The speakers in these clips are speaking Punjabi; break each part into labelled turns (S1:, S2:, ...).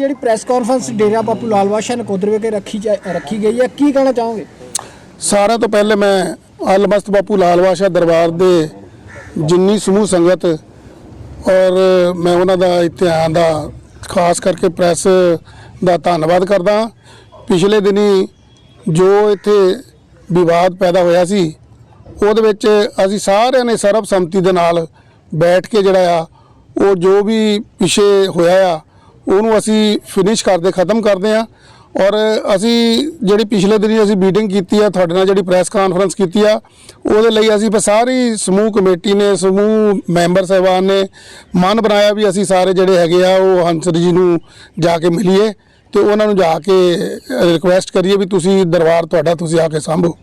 S1: ਜਿਹੜੀ ਪ੍ਰੈਸ ਕਾਨਫਰੰਸ ਡੇਰਾ ਬਾਪੂ ਲਾਲ ਬਾਦਸ਼ਾਹ ਨਕੋਦਰ ਵਿਖੇ ਰੱਖੀ ਜਾ- ਰੱਖੀ ਗਈ ਹੈ, ਕੀ ਕਹਿਣਾ ਚਾਹੋਗੇ
S2: ਸਾਰਿਆਂ ਤੋਂ ਪਹਿਲੇ ਮੈਂ ਅਲਮਸਤ ਬਾਪੂ ਲਾਲ ਬਾਦਸ਼ਾਹ ਦਰਬਾਰ ਦੇ ਜਿੰਨੀ ਸਮੂਹ ਸੰਗਤ ਔਰ ਮੈਂ ਉਹਨਾਂ ਦਾ ਇੱਥੇ ਆਉਣ ਦਾ ਖਾਸ ਕਰਕੇ ਪ੍ਰੈਸ ਦਾ ਧੰਨਵਾਦ ਕਰਦਾ ਹਾਂ। ਪਿਛਲੇ ਦਿਨੀ ਜੋ ਇੱਥੇ ਵਿਵਾਦ ਪੈਦਾ ਹੋਇਆ ਸੀ, ਉਹਦੇ ਵਿੱਚ ਅਸੀਂ ਸਾਰਿਆਂ ਨੇ ਸਰਬਸੰਮਤੀ ਦੇ ਨਾਲ ਬੈਠ ਕੇ ਜਿਹੜਾ ਆ, ਉਹ ਜੋ ਵੀ ਪਿਛੇ ਹੋਇਆ ਆ ਉਹਨੂੰ ਅਸੀਂ ਫਿਨਿਸ਼ ਕਰਦੇ, ਖਤਮ ਕਰਦੇ ਆ ਔਰ ਅਸੀਂ ਜਿਹੜੀ ਪਿਛਲੇ ਦਿਨੀ ਅਸੀਂ ਮੀਟਿੰਗ ਕੀਤੀ ਆ, ਤੁਹਾਡੇ ਨਾਲ ਜਿਹੜੀ ਪ੍ਰੈਸ ਕਾਨਫਰੰਸ ਕੀਤੀ ਆ, ਉਹਦੇ ਲਈ ਅਸੀਂ ਸਾਰੀ ਸਮੂਹ ਕਮੇਟੀ ਨੇ, ਸਮੂਹ ਮੈਂਬਰ ਸਾਹਿਬਾਨ ਨੇ ਮਨ ਬਣਾਇਆ ਵੀ ਅਸੀਂ ਸਾਰੇ ਜਿਹੜੇ ਹੈਗੇ ਆ, ਉਹ ਹੰਸਰ ਜੀ ਨੂੰ ਜਾ ਕੇ ਮਿਲੀਏ ਤੇ ਉਹਨਾਂ ਨੂੰ ਜਾ ਕੇ ਰਿਕੁਐਸਟ ਕਰੀਏ ਵੀ ਤੁਸੀਂ ਦਰਬਾਰ ਤੁਹਾਡਾ ਤੁਸੀਂ ਆ ਕੇ ਸੰਭੋ।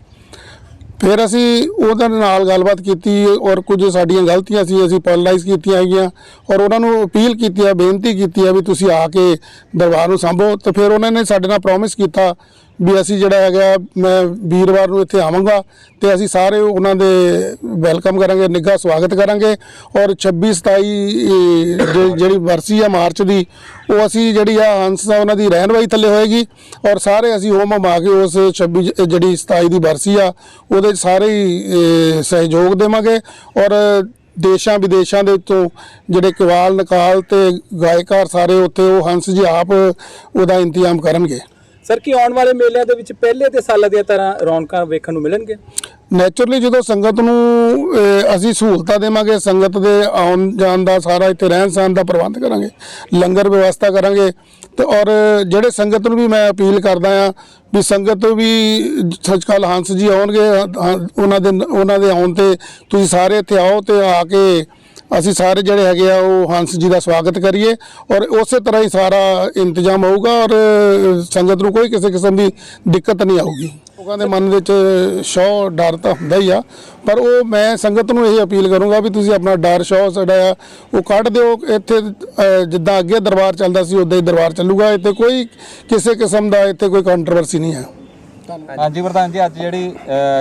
S2: ਫਿਰ ਅਸੀਂ ਉਹਦੇ ਨਾਲ ਗੱਲਬਾਤ ਕੀਤੀ ਔਰ ਕੁਝ ਸਾਡੀਆਂ ਗਲਤੀਆਂ ਸੀ, ਅਸੀਂ ਪੋਲਰਾਈਜ਼ ਕੀਤੀਆਂ ਹੈਗੀਆਂ ਔਰ ਉਹਨਾਂ ਨੂੰ ਅਪੀਲ ਕੀਤੀ ਹੈ ਬੇਨਤੀ ਕੀਤੀ ਹੈ ਵੀ ਤੁਸੀਂ ਆ ਕੇ ਦਰਬਾਰ ਨੂੰ ਸੰਭੋ। ਤੇ ਫਿਰ ਉਹਨਾਂ ਨੇ ਸਾਡੇ ਨਾਲ ਪ੍ਰੋਮਿਸ ਕੀਤਾ ਵੀ ਅਸੀਂ ਜਿਹੜਾ ਹੈਗਾ, ਮੈਂ ਵੀਰਵਾਰ ਨੂੰ ਇੱਥੇ ਆਵਾਂਗਾ ਤੇ ਅਸੀਂ ਸਾਰੇ ਉਹਨਾਂ ਦੇ ਵੈਲਕਮ ਕਰਾਂਗੇ, ਨਿੱਘਾ ਸਵਾਗਤ ਕਰਾਂਗੇ ਔਰ 26 27 ਜਿਹੜੀ- ਜਿਹੜੀ ਵਰਸੀ ਆ ਮਾਰਚ ਦੀ, ਉਹ ਅਸੀਂ ਜਿਹੜੀ ਆ ਹੰਸ ਆ ਉਹਨਾਂ ਦੀ ਰਹਿਨਵਾਈ ਥੱਲੇ ਹੋਏਗੀ ਔਰ ਸਾਰੇ ਅਸੀਂ ਹੋਮ ਹਮਾ ਕੇ ਉਸ 26 ਜਿਹੜੀ 27 ਦੀ ਵਰਸੀ ਆ, ਉਹਦੇ 'ਚ ਸਾਰੇ ਹੀ ਸਹਿਯੋਗ ਦੇਵਾਂਗੇ ਔਰ ਦੇਸ਼ਾਂ ਵਿਦੇਸ਼ਾਂ ਦੇ ਤੋਂ ਜਿਹੜੇ ਕਵਾਲ ਨਕਾਲ ਤੇ ਗਾਇਕਾਰ ਸਾਰੇ ਉੱਥੇ ਉਹ ਹੰਸ ਜੀ ਆਪ ਉਹਦਾ ਇੰਤਜ਼ਾਮ ਕਰਨਗੇ।
S3: ਸਰ ਕੀ ਆਉਣ ਵਾਲੇ ਮੇਲਿਆਂ ਦੇ ਵਿੱਚ ਪਹਿਲੇ ਤੇ ਸਾਲਾਂ ਦੀਆਂ ਤਰ੍ਹਾਂ ਰੌਣਕਾਂ ਵੇਖਣ ਨੂੰ ਮਿਲਣਗੇ
S2: ਨੇਚਰਲੀ ਜਦੋਂ ਸੰਗਤ ਨੂੰ ਅਸੀਂ ਸਹੂਲਤਾਂ ਦੇਵਾਂਗੇ, ਸੰਗਤ ਦੇ ਆਉਣ ਜਾਣ ਦਾ ਸਾਰਾ ਇੱਥੇ ਰਹਿਣ ਸਹਿਣ ਦਾ ਪ੍ਰਬੰਧ ਕਰਾਂਗੇ, ਲੰਗਰ ਵਿਵਸਥਾ ਕਰਾਂਗੇ, ਤੇ ਔਰ ਜਿਹੜੇ ਸੰਗਤ ਨੂੰ ਵੀ ਮੈਂ ਅਪੀਲ ਕਰਦਾ ਆ ਵੀ ਸੰਗਤ ਵੀ ਸੱਚਕਾਲ ਹੰਸ ਜੀ ਆਉਣਗੇ ਉਹਨਾਂ ਦੇ ਉਹਨਾਂ ਦੇ ਆਉਣ ਤੇ ਤੁਸੀਂ ਸਾਰੇ ਇੱਥੇ ਆਓ ਤੇ ਆ ਕੇ ਅਸੀਂ ਸਾਰੇ ਜਿਹੜੇ ਹੈਗੇ ਆ ਉਹ ਹੰਸ ਜੀ ਦਾ ਸਵਾਗਤ ਕਰੀਏ ਔਰ ਉਸੇ ਤਰ੍ਹਾਂ ਹੀ ਸਾਰਾ ਇੰਤਜ਼ਾਮ ਹੋਊਗਾ ਔਰ ਸੰਗਤ ਨੂੰ ਕੋਈ ਕਿਸੇ ਕਿਸਮ ਦੀ ਦਿੱਕਤ ਨਹੀਂ ਆਊਗੀ। ਲੋਕਾਂ ਦੇ ਮਨ ਵਿੱਚ ਸ਼ੌ ਡਰ ਤਾਂ ਹੁੰਦਾ ਹੀ ਆ ਪਰ ਉਹ ਮੈਂ ਸੰਗਤ ਨੂੰ ਇਹ ਅਪੀਲ ਕਰੂੰਗਾ ਵੀ ਤੁਸੀਂ ਆਪਣਾ ਡਰ ਸ਼ੌ ਜਿਹੜਾ ਆ ਉਹ ਕੱਢ ਦਿਓ। ਇੱਥੇ ਜਿੱਦਾਂ ਅੱਗੇ ਦਰਬਾਰ ਚੱਲਦਾ ਸੀ ਉਦਾਂ ਹੀ ਦਰਬਾਰ ਚੱਲੂਗਾ। ਇੱਥੇ ਕੋਈ ਕਿਸੇ ਕਿਸਮ ਦਾ ਇੱਥੇ ਕੋਈ ਕੰਟਰੋਵਰਸੀ ਨਹੀਂ ਹੈ।
S4: ਹਾਂਜੀ ਪ੍ਰਧਾਨ ਜੀ ਅੱਜ ਜਿਹੜੀ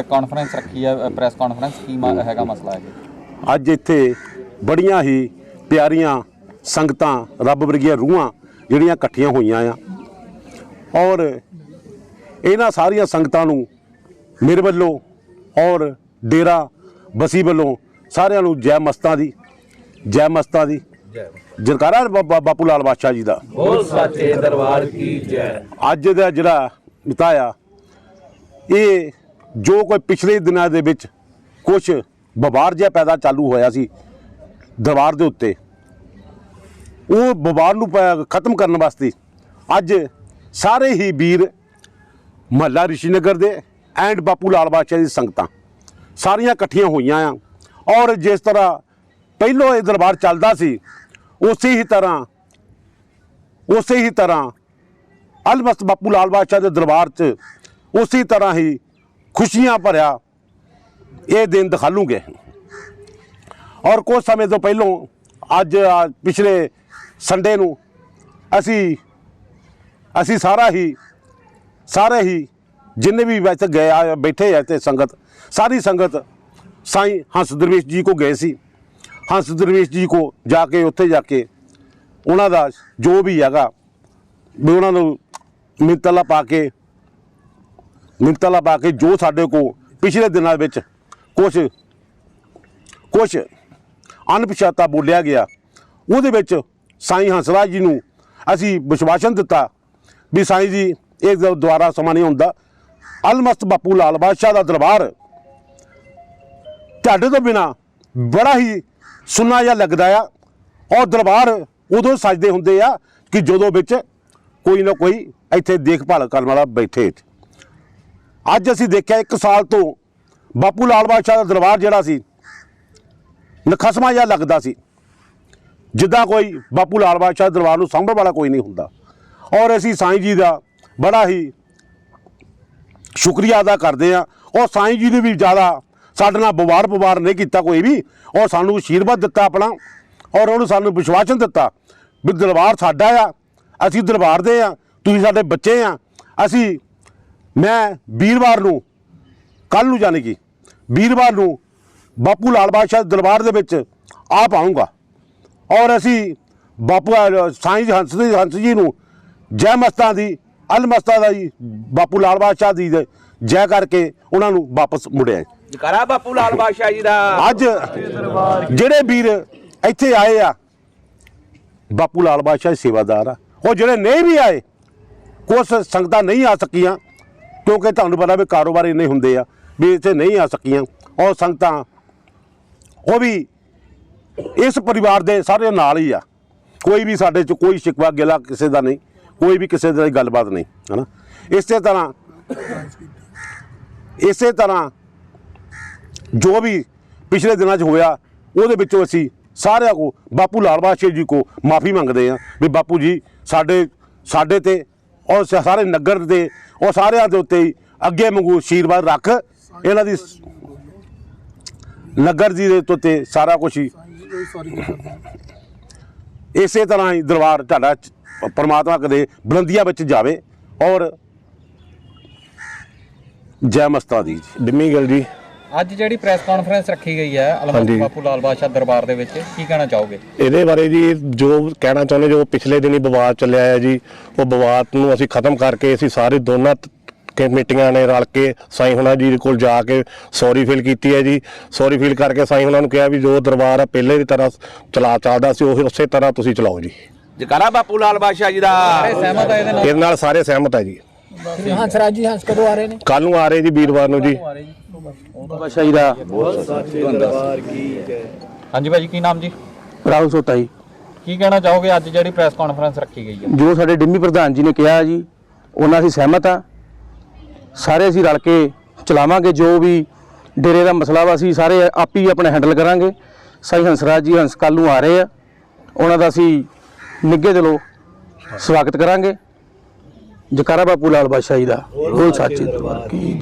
S4: ਕਾਨਫਰੰਸ ਰੱਖੀ ਹੈ ਪ੍ਰੈਸ ਕਾਨਫਰੰਸ ਕੀ ਮਾ- ਹੈਗਾ ਮਸਲਾ ਹੈ
S5: ਅੱਜ ਇੱਥੇ ਬੜੀਆਂ ਹੀ ਪਿਆਰੀਆਂ ਸੰਗਤਾਂ ਰੱਬ ਵਰਗੀਆਂ ਰੂਹਾਂ ਜਿਹੜੀਆਂ ਇਕੱਠੀਆਂ ਹੋਈਆਂ ਆ। ਔਰ ਇਹਨਾਂ ਸਾਰੀਆਂ ਸੰਗਤਾਂ ਨੂੰ ਮੇਰੇ ਵੱਲੋਂ ਔਰ ਡੇਰਾ ਬਸੀ ਵੱਲੋਂ ਸਾਰਿਆਂ ਨੂੰ ਜੈ ਮਸਤਾਂ ਦੀ ਜੈ ਮਸਤਾਂ ਦੀ। ਜਰਕਾਰਾ ਬਾਬਾ ਬਾਪੂ ਲਾਲ ਬਾਦਸ਼ਾਹ ਜੀ ਦਾ।
S6: ਬੋਲ ਸਾਚੇ ਦਰਬਾਰ ਕੀ ਜੈ।
S5: ਅੱਜ ਦਾ ਜਿਹੜਾ ਬਿਤਾਇਆ ਇਹ ਜੋ ਕੋਈ ਪਿਛਲੇ ਦਿਨਾਂ ਦੇ ਵਿੱਚ ਕੁਝ ਵਪਾਰ ਜਿਹਾ ਪੈਦਾ ਚਾਲੂ ਹੋਇਆ ਸੀ ਦਰਬਾਰ ਦੇ ਉੱਤੇ। ਉਹ ਵਪਾਰ ਨੂੰ ਪ- ਖਤਮ ਕਰਨ ਵਾਸਤੇ ਅੱਜ ਸਾਰੇ ਹੀ ਵੀਰ ਮਹੱਲਾ ਰਿਸ਼ੀਨਗਰ ਦੇ ਐਂਡ ਬਾਪੂ ਲਾਲ ਬਾਦਸ਼ਾਹ ਦੀ ਸੰਗਤਾਂ ਸਾਰੀਆਂ ਇਕੱਠੀਆਂ ਹੋਈਆਂ ਆ। ਔਰ ਜਿਸ ਤਰ੍ਹਾਂ ਪਹਿਲੋਂ ਇਹ ਦਰਬਾਰ ਚੱਲਦਾ ਸੀ, ਉਸੇ ਹੀ ਤਰ੍ਹਾਂ, ਉਸੇ ਹੀ ਤਰ੍ਹਾਂ ਅਲਮਸਤ ਬਾਪੂ ਲਾਲ ਬਾਦਸ਼ਾਹ ਦੇ ਦਰਬਾਰ 'ਚ ਉਸੇ ਤਰ੍ਹਾਂ ਹੀ ਖੁਸ਼ੀਆਂ ਭਰਿਆ ਇਹ ਦਿਨ ਦਿਖਾਲੂਗੇ। ਔਰ ਕੁਝ ਸਮੇਂ ਤੋਂ ਪਹਿਲੋਂ ਅੱਜ ਪਿਛਲੇ ਸੰਡੇ ਨੂੰ ਅਸੀਂ ਅਸੀਂ ਸਾਰਾ ਹੀ, ਸਾਰੇ ਹੀ ਜਿੰਨੇ ਵੀ ਇੱਥੇ ਗਏ ਆ, ਬੈਠੇ ਆ ਤੇ ਸੰਗਤ, ਸਾਰੀ ਸੰਗਤ ਸਾਈਂ ਹੰਸ ਦਰਵੇਸ਼ ਜੀ ਕੋ ਗਏ ਸੀ। ਹੰਸ ਦਰਵੇਸ਼ ਜੀ ਕੋ ਜਾ ਕੇ, ਉੱਥੇ ਜਾ ਕੇ ਉਹਨਾਂ ਦਾ ਜੋ ਵੀ ਹੈਗਾ, ਵੀ ਉਹਨਾਂ ਨੂੰ ਮਿੰਤਲਾ ਪਾ ਕੇ, ਮਿੰਤਲਾ ਪਾ ਕੇ ਜੋ ਸਾਡੇ ਕੋ ਪਿਛਲੇ ਦਿਨਾਂ ਵਿੱਚ ਕੁਝ ਕੁਝ ਅਣਪਛਾਤਾ ਬੋਲਿਆ ਗਿਆ। ਉਹਦੇ ਵਿੱਚ ਸਾਈਂ ਹੰਸਰਾਜ ਜੀ ਨੂੰ ਅਸੀਂ ਵਿਸ਼ਵਾਸਨ ਦਿੱਤਾ ਵੀ ਸਾਈਂ ਜੀ, ਇਹ ਦ- ਦੁਬਾਰਾ ਸਮਾਂ ਨਹੀਂ ਹੁੰਦਾ ਅਲਮਸਤ ਬਾਪੂ ਲਾਲ ਬਾਦਸ਼ਾਹ ਦਾ ਦਰਬਾਰ ਤੁਹਾਡੇ ਤੋਂ ਬਿਨਾ ਬੜਾ ਹੀ ਸੁੰਨਾ ਜਿਹਾ ਲੱਗਦਾ ਆ। ਔਰ ਦਰਬਾਰ ਉਦੋਂ ਸਜਦੇ ਹੁੰਦੇ ਆ ਕਿ ਜਦੋਂ ਵਿੱਚ ਕੋਈ ਨਾ ਕੋਈ ਇੱਥੇ ਦੇਖਭਾਲ ਕਰਨ ਵਾਲਾ ਬੈਠੇ ਅੱਜ ਅਸੀਂ ਦੇਖਿਆ ਇੱਕ ਸਾਲ ਤੋਂ ਬਾਪੂ ਲਾਲ ਬਾਦਸ਼ਾਹ ਦਾ ਦਰਬਾਰ ਜਿਹੜਾ ਸੀ ਨਖਸਮਾ ਜਿਹਾ ਲੱਗਦਾ ਸੀ। ਜਿੱਦਾਂ ਕੋਈ ਬਾਪੂ ਲਾਲ ਬਾਦਸ਼ਾਹ ਦਰਬਾਰ ਨੂੰ ਸੰਭਲ ਵਾਲਾ ਕੋਈ ਨਹੀਂ ਹੁੰਦਾ। ਔਰ ਅਸੀਂ ਸਾਈਂ ਜੀ ਦਾ ਬੜਾ ਹੀ ਸ਼ੁਕਰੀਆ ਅਦਾ ਕਰਦੇ ਆ ਔਰ ਸਾਈਂ ਜੀ ਨੇ ਵੀ ਜ਼ਿਆਦਾ ਸਾਡੇ ਨਾਲ ਬਵਾਰ ਬਵਾਰ ਨਹੀਂ ਕੀਤਾ ਕੋਈ ਵੀ। ਔਰ ਸਾਨੂੰ ਆਸ਼ੀਰਵਾਦ ਦਿੱਤਾ ਆਪਣਾ। ਔਰ ਉਹਨੂੰ ਸਾਨੂੰ ਵਿਸ਼ਵਾਸਨ ਦਿੱਤਾ ਵੀ ਦਰਬਾਰ ਸਾਡਾ ਆ। ਅਸੀਂ ਦਰਬਾਰ ਦੇ ਆ ਤੁਸੀਂ ਸਾਡੇ ਬੱਚੇ ਆ। ਅਸੀਂ, ਮੈਂ ਵੀਰਵਾਰ ਨੂੰ ਕੱਲ ਨੂੰ ਜਾਣੀ ਕਿ ਵੀਰਵਾਰ ਨੂੰ ਬਾਪੂ ਲਾਲ ਬਾਦਸ਼ਾਹ ਦੇ ਦਰਬਾਰ ਦੇ ਵਿੱਚ ਆਪ ਆਉਂਗਾ ਔਰ ਅਸੀਂ ਬਾਪੂ ਸਾਈਂ ਹੰਸ ਦੇ ਹੰਸ ਜੀ ਨੂੰ ਜੈ ਮਸਤਾਂ ਦੀ ਅਲ ਮਸਤਾਂ ਦਾ ਜੀ ਬਾਪੂ ਲਾਲ ਬਾਦਸ਼ਾਹ ਦੀ ਦੇ ਜੈ ਕਰਕੇ ਉਹਨਾਂ ਨੂੰ ਵਾਪਸ ਮੁੜਿਆ
S6: ਜਕਾਰਾ ਬਾਪੂ ਲਾਲ ਬਾਦਸ਼ਾਹ ਜੀ ਦਾ।
S5: ਅੱਜ ਜਿਹੜੇ ਵੀਰ ਇੱਥੇ ਆਏ ਆ ਬਾਪੂ ਲਾਲ ਬਾਦਸ਼ਾਹ ਦੇ ਸੇਵਾਦਾਰ ਆ। ਉਹ ਜਿਹੜੇ ਨਹੀਂ ਵੀ ਆਏ ਕੁਛ ਸੰਗਤਾਂ ਨਹੀਂ ਆ ਸਕੀਆਂ ਕਿਉਂਕਿ ਤੁਹਾਨੂੰ ਪਤਾ ਵੀ ਕਾਰੋਬਾਰ ਇੰਨੇ ਹੁੰਦੇ ਆ ਵੀ ਇੱਥੇ ਨਹੀਂ ਆ ਸਕੀਆਂ। ਉਹ ਸੰਗਤਾਂ ਉਹ ਵੀ ਇਸ ਪਰਿਵਾਰ ਦੇ ਸਾਰੇ ਨਾਲ ਹੀ ਆ। ਕੋਈ ਵੀ ਸਾਡੇ ਚ ਕੋਈ ਸ਼ਿਕਵਾ ਗਿਲਾ ਕਿਸੇ ਦਾ ਨਹੀਂ, ਕੋਈ ਵੀ ਕਿਸੇ ਦੀ ਗੱਲਬਾਤ ਨਹੀਂ, ਹਨਾ? ਇਸੇ ਤਰ੍ਹਾਂ ਇਸੇ ਤਰ੍ਹਾਂ ਜੋ ਵੀ ਪਿਛਲੇ ਦਿਨਾਂ 'ਚ ਹੋਇਆ, ਉਹਦੇ ਵਿੱਚੋਂ ਅਸੀਂ ਸਾਰਿਆਂ ਕੋ, ਬਾਪੂ ਲਾਲ ਬਾਦਸ਼ਾਹ ਜੀ ਕੋ ਮਾਫੀ ਮੰਗਦੇ ਆ ਵੀ ਬਾਪੂ ਜੀ, ਸਾਡੇ ਸਾਡੇ ਤੇ ਔਰ ਸਾਰੇ ਨਗਰ ਦੇ ਔਰ ਸਾਰਿਆਂ ਦੇ ਉੱਤੇ ਅੱਗੇ ਵਾਂਗੂ ਆਸ਼ੀਰਵਾਦ ਰੱਖ। ਇਹਨਾਂ ਦੀ ਨਗਰ ਜੀ ਦੇ ਉੱਤੇ ਸਾਰਾ ਕੁਝ ਹੀ। ਇਸੇ ਤਰ੍ਹਾਂ ਹੀ ਦਰਬਾਰ ਤੁਹਾਡਾ ਪ੍ਰਮਾਤਮਾ ਕਦੇ ਬੁਲੰਦੀਆਂ ਵਿੱਚ ਜਾਵੇ ਔਰ ਜੈ ਮਸਤਾ ਦੀ ਜੀ।
S7: ਡਿੰਮੀ ਗਿੱਲ ਜੀ।
S4: ਅੱਜ ਜਿਹੜੀ ਪ੍ਰੈਸ ਕਾਨਫਰੰਸ ਰੱਖੀ ਗਈ ਹੈ ਅਲਮਸਤ
S7: ਹਾਂਜੀ।
S4: ਬਾਪੂ ਲਾਲ ਬਾਦਸ਼ਾਹ ਦਰਬਾਰ ਦੇ ਵਿੱਚ ਕੀ ਕਹਿਣਾ ਚਾਹੋਗੇ?
S7: ਇਹਦੇ ਬਾਰੇ ਜੀ ਜੋ ਕਹਿਣਾ ਚਾਹੁੰਦੇ ਜੋ ਪਿਛਲੇ ਦਿਨੀ ਵਿਵਾਦ ਚੱਲਿਆ ਹੈ ਜੀ ਉਹ ਵਿਵਾਦ ਨੂੰ ਅਸੀਂ ਖਤਮ ਕਰਕੇ ਅਸੀਂ ਸਾਰੇ ਦੋਨਾਂ ਕਮੇਟੀਆਂ ਨੇ ਰਲ ਕੇ ਸਾਈਂ ਹੁਣਾ ਜੀ ਦੇ ਕੋਲ ਜਾ ਕੇ ਸੌਰੀ ਫੀਲ ਕੀਤੀ ਹੈ ਜੀ। ਸੌਰੀ ਫੀਲ ਕਰਕੇ ਸਾਈਂ ਹੁਣਾ ਨੂੰ ਕਿਹਾ ਵੀ ਜੋ ਦਰਬਾਰ ਆ ਪਹਿਲੇ ਦੀ ਤਰ੍ਹਾਂ ਚਲਾ ਚੱਲਦਾ ਸੀ ਉਹ ਉਸੇ ਤਰ੍ਹਾਂ ਤੁਸੀਂ ਚਲਾਓ ਜੀ।
S6: ਜਕਾਰਾ ਬਾਪੂ ਲਾਲ ਬਾਦਸ਼ਾਹ ਜੀ ਦਾ।
S4: ਸਹਿਮਤ ਇਹਦੇ ਨਾਲ?
S7: ਇਹਦੇ ਨਾਲ ਸਾਰੇ ਸਹਿਮਤ ਹੈ ਜੀ।
S1: ਹੰਸਰਾਜ ਜੀ ਹੰਸ ਕਦੋਂ ਆ ਰਹੇ ਨੇ?
S7: ਕੱਲ ਨੂੰ ਆ ਰਹੇ ਜੀ ਵੀਰਵਾਰ ਨੂੰ ਜੀ।
S6: ਬਾਦਸ਼ਾਹ ਜੀ ਦਾ।
S4: ਹਾਂਜੀ ਭਾਜੀ ਕੀ ਨਾਮ ਜੀ?
S8: ਰਾਹੁਲ ਸੋਤਾ ਜੀ।
S4: ਕੀ ਕਹਿਣਾ ਚਾਹੋਗੇ ਅੱਜ ਜਿਹੜੀ ਪ੍ਰੈਸ ਕਾਨਫਰੰਸ ਰੱਖੀ ਗਈ ਹੈ?
S8: ਜੋ ਸਾਡੇ ਡਿੰਮੀ ਪ੍ਰਧਾਨ ਜੀ ਨੇ ਕਿਹਾ ਜੀ ਉਹਨਾਂ ਅਸੀਂ ਸਹਿਮਤ ਆ। ਸਾਰੇ ਅਸੀਂ ਰਲ ਕੇ ਚਲਾਵਾਂਗੇ, ਜੋ ਵੀ ਡੇਰੇ ਦਾ ਮਸਲਾ ਵਾ, ਅਸੀਂ ਸਾਰੇ ਆਪ ਹੀ ਆਪਣਾ ਹੈਂਡਲ ਕਰਾਂਗੇ। ਸਾਈ ਹੰਸਰਾਜ ਜੀ, ਹੰਸ ਕੱਲ ਨੂੰ ਆ ਰਹੇ ਆ। ਉਹਨਾਂ ਦਾ ਅਸੀਂ ਨਿੱਘੇ ਦਿਲੋਂ ਸਵਾਗਤ ਕਰਾਂਗੇ। ਜਕਾਰਾ ਬਾਪੂ ਲਾਲ ਬਾਦਸ਼ਾਹ ਜੀ ਦਾ ਬੋਲ ਸੱਚੇ ਦਰਬਾਰ ਕੀ ਜੈ।